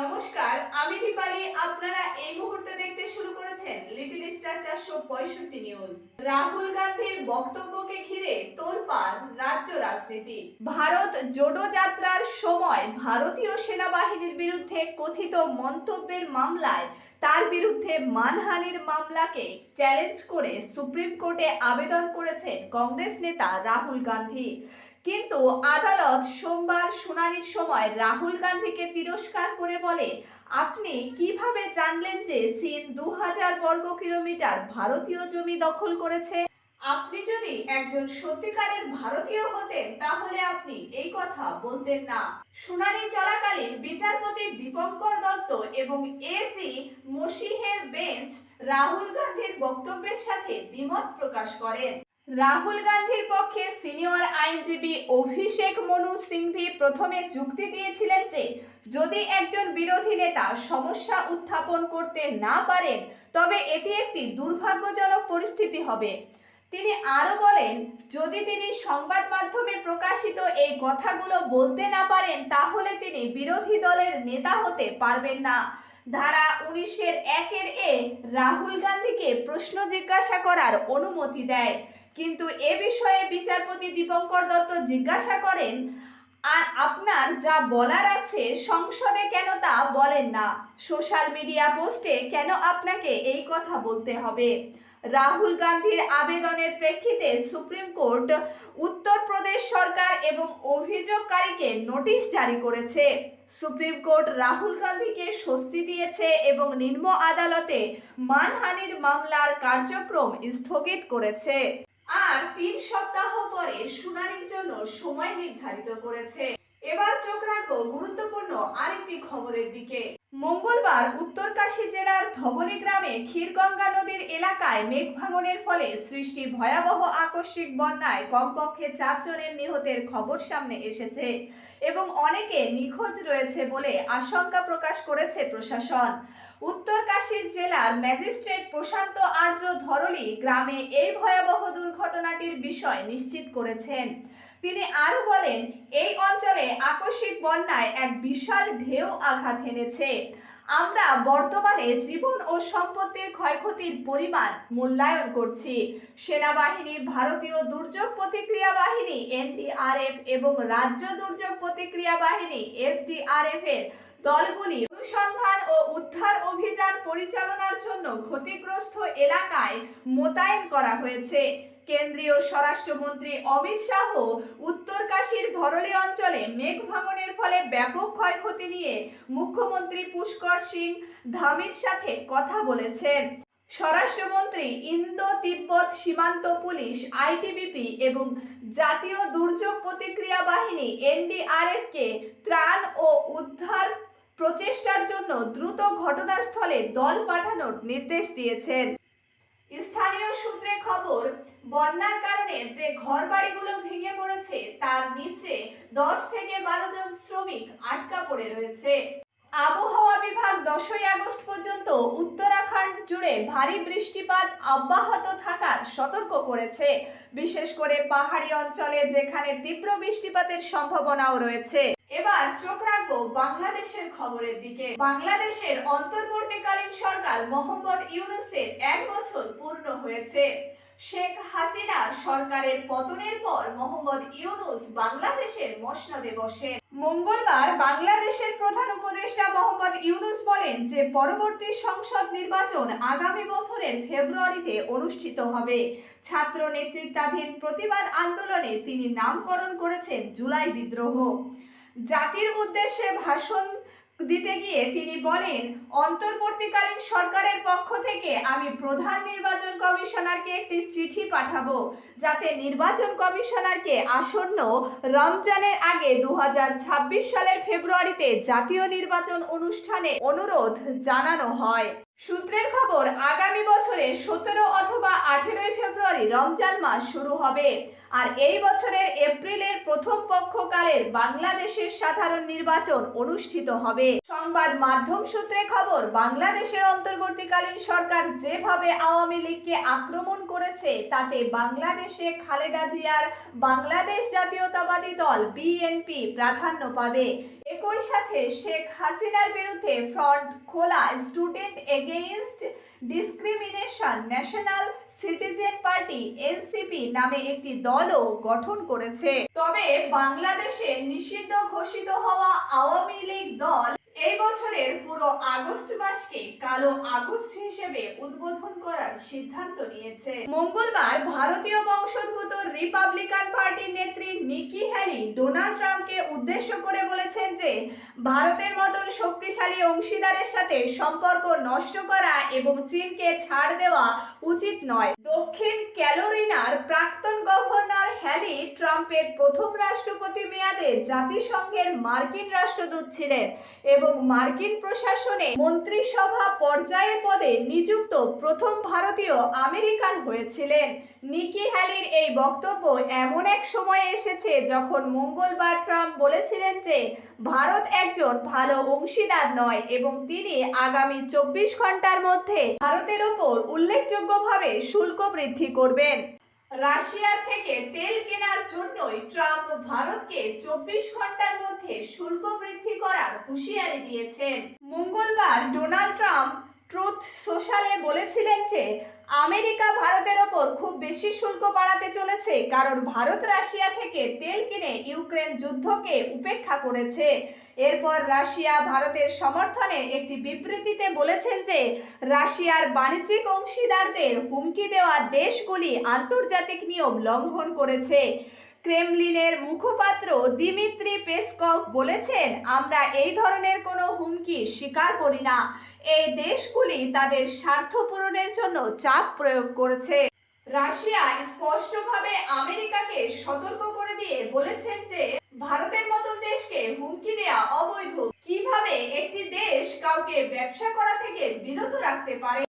নমস্কার, আমি দীপালি, আপনারা এই মুহূর্তে দেখতে শুরু করেছেন লিটল স্টার চারশো পঁয়ষট্টি নিউজ রাহুল গান্ধীর বক্তব্যকে ঘিরে তোলপাড় রাজ্য রাজনীতি। ভারত জোডো যাত্রার সময় ভারতীয় সেনাবাহিনীর বিরুদ্ধে কথিত মন্তব্যের মামলায় তার বিরুদ্ধে মানহানির মামলাকে চ্যালেঞ্জ করে সুপ্রিম কোর্টে আবেদন করেছেন কংগ্রেস নেতা রাহুল গান্ধী। কিন্তু আদালত সোমবার শুনানির সময় রাহুল গান্ধীকে তিরস্কার করে বলে, আপনি কীভাবে জানলেন যে চীন দু হাজার বর্গ কিলোমিটার ভারতীয় জমি দখল করেছে? আপনি যদি একজন সত্যিকারের ভারতীয় হতেন, তাহলে আপনি এই কথা বলতেন না। শুনানি চলাকালীন বিচারপতি দীপঙ্কর দত্ত এবং এ জি মসিহের বেঞ্চ রাহুল গান্ধীর বক্তব্যের সাথে দ্বিমত প্রকাশ করেন। রাহুল গান্ধীর পক্ষে সিনিয়র আইনজীবী অভিষেক মনু সিংভি প্রথমে যুক্তি দিয়েছিলেন যে, যদি একজন বিরোধী নেতা সমস্যা উত্থাপন করতে না পারেন, তবে এটি একটি দুর্ভাগ্যজনক পরিস্থিতি হবে। তিনি আরও বলেন, যদি তিনি সংবাদ মাধ্যমে প্রকাশিত এই কথাগুলো বলতে না পারেন, তাহলে তিনি বিরোধী দলের নেতা হতে পারবেন না। ধারা উনিশের একের এ রাহুল গান্ধীকে প্রশ্ন জিজ্ঞাসা করার অনুমতি দেয়। কিন্তু এ বিষয়ে বিচারপতি দীপঙ্কর দত্ত জিজ্ঞাসা করেন, আর আপনার যা বলার আছে সংসদে কেন তা বলেন না? সোশ্যাল মিডিয়া পোস্টে কেন আপনাকে এই কথা বলতে হবে? রাহুল গান্ধীর আবেদনের প্রেক্ষিতে সুপ্রিম কোর্ট উত্তরপ্রদেশ সরকার এবং অভিযোগকারীকে নোটিশ জারি করেছে। সুপ্রিম কোর্ট রাহুল গান্ধীকে স্বস্তি দিয়েছে এবং নিম্ন আদালতে মানহানির মামলার কার্যক্রম স্থগিত করেছে। আর তিন সপ্তাহ পরে শুনানির জন্য সময় নির্ধারিত করেছে। এবার চোখ রাখব গুরুত্বপূর্ণ আরেকটি খবরের দিকে। মঙ্গলবার উত্তরকাশী জেলার ধবলি গ্রামে ক্ষীরগঙ্গা নদীর এলাকায় মেঘ ভাঙনের ফলে সৃষ্টি ভয়াবহ আকস্মিক বন্যায় কমপক্ষে চারজনের নিহতের খবর সামনে এসেছে এবং অনেকে নিখোঁজ রয়েছে বলে আশঙ্কা প্রকাশ করেছে প্রশাসন। উত্তরকাশীর জেলার ম্যাজিস্ট্রেট প্রশান্ত আর্য ধরলি গ্রামে এই ভয়াবহ দুর্ঘটনাটির বিষয় নিশ্চিত করেছেন। তিনি আরও বলেন, এই অঞ্চলে আকস্মিক বন্যায় এক বিশাল ঢেউ আঘাত এনেছে আমরা বর্তমানে জীবন ও সম্পত্তির ক্ষয়ক্ষতির পরিমাণ মূল্যায়ন করছি। সেনাবাহিনী, ভারতীয় দুর্যোগ প্রতিক্রিয়া বাহিনী, এনডিআরএফ এবং রাজ্য দুর্যোগ প্রতিক্রিয়া বাহিনী, এসডিআরএফ এর দলগুলি অনুসন্ধান ও উদ্ধার অভিযান পরিচালনার জন্য ক্ষতিগ্রস্ত এলাকায় মোতায়েন করা হয়েছে। কেন্দ্রীয় স্বরাষ্ট্রমন্ত্রী অমিত শাহ উত্তরকাশীর ধরলি অঞ্চলে মেঘ ভাঙনের ফলে ব্যাপক ক্ষয়ক্ষতি নিয়ে মুখ্যমন্ত্রী পুষ্কর সিং ধামির সাথে কথা বলেছেন। স্বরাষ্ট্রমন্ত্রী ইন্দো তিব্বত সীমান্ত পুলিশ, আইটিবিপি এবং জাতীয় দুর্যোগ প্রতিক্রিয়া বাহিনী এনডিআরএফ কে ত্রাণ ও উদ্ধার প্রচেষ্টার জন্য দ্রুত ঘটনাস্থলে দল পাঠানোর নির্দেশ দিয়েছেন। স্থানীয় সূত্রে খবর বন্যার কারণে যে ঘরবাড়িগুলো ভেঙে পড়েছে, তার নিচে দশ থেকে বারো জন শ্রমিক আটকা পড়ে রয়েছে। আবহাওয়া বিভাগ দশই আগস্ট পর্যন্ত উত্তরাখণ্ড জুড়ে ভারী বৃষ্টিপাত অব্যাহত থাকার সতর্ক করেছে। বিশেষ করে পাহাড়ি অঞ্চলে যেখানে তীব্র বৃষ্টিপাতের সম্ভাবনাও রয়েছে। এবার চোখ রাখব বাংলাদেশের খবরের দিকে। বাংলাদেশের অন্তর্বর্তীকালীন সরকার মোহাম্মদ ইউনুসের এক বছর পূর্ণ হয়েছে। শেখ হাসিনা সরকারের পতনের পর মোহাম্মদ ইউনুস বাংলাদেশের মসনদে বসেন মঙ্গলবার বাংলাদেশের প্রধান উপদেষ্টা মোহাম্মদ ইউনুস বলেন যে পরবর্তী সংসদ নির্বাচন আগামী বছরের ফেব্রুয়ারিতে অনুষ্ঠিত হবে। ছাত্র নেতৃত্বাধীন প্রতিবাদ আন্দোলনে তিনি নামকরণ করেছেন জুলাই বিদ্রোহ। জাতির উদ্দেশ্যে ভাষণ দিতে গিয়ে তিনি বলেন, অন্তর্বর্তীকালীন সরকারের পক্ষ থেকে আমি প্রধান নির্বাচন কমিশনারকে একটি চিঠি পাঠাবো, যাতে নির্বাচন কমিশনারকে আসন্ন রমজানের আগে দু হাজার ছাব্বিশ সালের ফেব্রুয়ারিতে জাতীয় নির্বাচন অনুষ্ঠানে অনুরোধ জানানো হয়। সূত্রের খবর, আগামী বছরে সতেরো অথবা আঠেরোই ফেব্রুয়ারি রমজান মাস শুরু হবে। আর এই বছরের এপ্রিলের প্রথম পক্ষকালের বাংলাদেশের সাধারণ নির্বাচন অনুষ্ঠিত হবে। সংবাদ মাধ্যম সূত্রে খবর, বাংলাদেশের অন্তর্বর্তীকালীন সরকার যেভাবে আওয়ামী লীগকে আক্রমণ করেছে, তাতে বাংলাদেশে খালেদা জিয়ার বাংলাদেশ জাতীয়তাবাদী দল, বিএনপি, প্রাধান্য পাবে। একই সাথে শেখ হাসিনার বিরুদ্ধে ফ্রন্ট খোলা student against discrimination national citizen party NCP নামে একটি দলও গঠন করেছে। তবে বাংলাদেশে নিষিদ্ধ ঘোষিত হওয়া আওয়ামী লীগ দল এই বছরের পুরো আগস্ট মাসকে কালো আগস্ট হিসেবে উদ্বোধন করার সিদ্ধান্ত নিয়েছে। মঙ্গলবার ভারতীয় বংশোদ্ভূত রিপাবলিকান পার্টির নেত্রী নিকি হ্যালি ডোনাল্ড ট্রাম্পকে উদ্দেশ্য করে বলেছেন যে, ভারতের মতন শক্তিশালী অংশীদারের সাথে সম্পর্ক নষ্ট করা এবং চীনকে ছাড় দেওয়া উচিত নয়। দক্ষিণ ক্যালোরিনার প্রাক্তন গভর্নর হ্যালি ট্রাম্পের প্রথম রাষ্ট্রপতি মেয়াদে জাতিসংঘের মার্কিন রাষ্ট্রদূত ছিলেন এবং মার্কিন প্রশাসনে মন্ত্রিসভা পর্যায়ের পদে নিযুক্ত প্রথম ভারতীয় আমেরিকান হয়েছিলেন। নিকি হ্যালির এই বক্তব্য এমন এক সময়ে এসেছে যখন মঙ্গলবার ট্রাম্প বলেছিলেন যে, ভারত একজন ভালো অংশীদার নয় এবং তিনি আগামী চব্বিশ ঘণ্টার মধ্যে ভারতের ওপর উল্লেখযোগ্যভাবে শুল্ক বৃদ্ধি করবেন। রাশিয়ার থেকে তেল কেনার জন্যই ট্রাম্প ভারতকে চব্বিশ ঘণ্টার মধ্যে শুল্ক বৃদ্ধি করার হুঁশিয়ারি দিয়েছেন। মঙ্গলবার ডোনাল্ড ট্রাম্প ট্রুথ সোশ্যালে বলেছিলেন যে, আমেরিকা ভারতের ওপর খুব বেশি শুল্ক বাড়াতে চলেছে কারণ ভারত রাশিয়া থেকে তেল কিনে ইউক্রেন যুদ্ধকে উপেক্ষা করেছে। এরপর রাশিয়া ভারতের সমর্থনে একটি বিবৃতিতে বলেছেন যে, রাশিয়ার বাণিজ্যিক অংশীদারদের হুমকি দেওয়া দেশগুলি আন্তর্জাতিক নিয়ম লঙ্ঘন করেছে। ক্রেমলিনের মুখপাত্র দিমিত্রি পেসকভ বলেছেন, আমরা এই ধরনের কোনো হুমকি স্বীকার করি না। এই দেশগুলি তাদের স্বার্থ পূরণের জন্য চাপ প্রয়োগ করেছে। রাশিয়া স্পষ্টভাবে আমেরিকাকে সতর্ক করে দিয়ে বলেছেন যে, ভারতের মতন দেশকে হুমকি দেয়া অবৈধ। কীভাবে একটি দেশ কাউকে ব্যবসা করা থেকে বিরত রাখতে পারে?